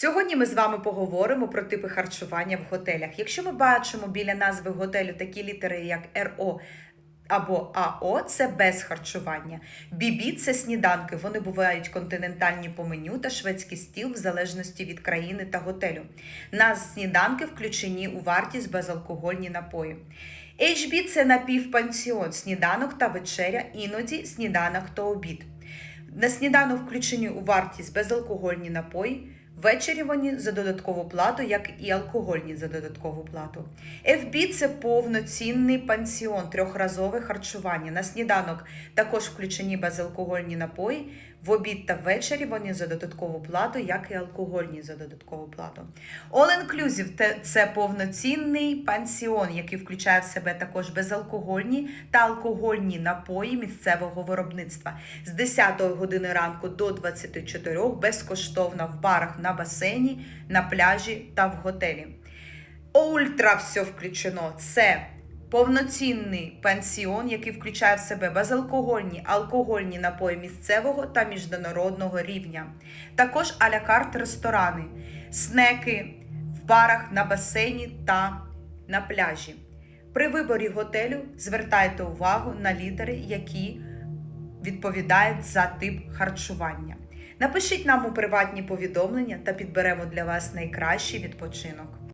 Сьогодні ми з вами поговоримо про типи харчування в готелях. Якщо ми бачимо біля назви готелю такі літери, як РО або АО, це без харчування. Бібі це сніданки. Вони бувають континентальні по меню та шведський стіл в залежності від країни та готелю. На сніданки включені у вартість безалкогольні напої. HB – це напівпансіон, сніданок та вечеря, іноді сніданок та обід. На сніданок включені у вартість безалкогольні напої. Ввечері вони за додаткову плату, як і алкогольні за додаткову плату. FB – це повноцінний пансіон, трьохразове харчування. На сніданок також включені безалкогольні напої. В обід та ввечері вони за додаткову плату, як і алкогольні за додаткову плату. All Inclusive – це повноцінний пансіон, який включає в себе також безалкогольні та алкогольні напої місцевого виробництва. З 10 години ранку до 24 безкоштовно в барах на басейні, на пляжі та в готелі. Ультра все включено. Це повноцінний пансіон, який включає в себе безалкогольні, алкогольні напої місцевого та міжнародного рівня. Також а-ля карт ресторани, снеки в барах на басейні та на пляжі. При виборі готелю звертайте увагу на літери, які відповідають за тип харчування. Напишіть нам у приватні повідомлення та підберемо для вас найкращий відпочинок.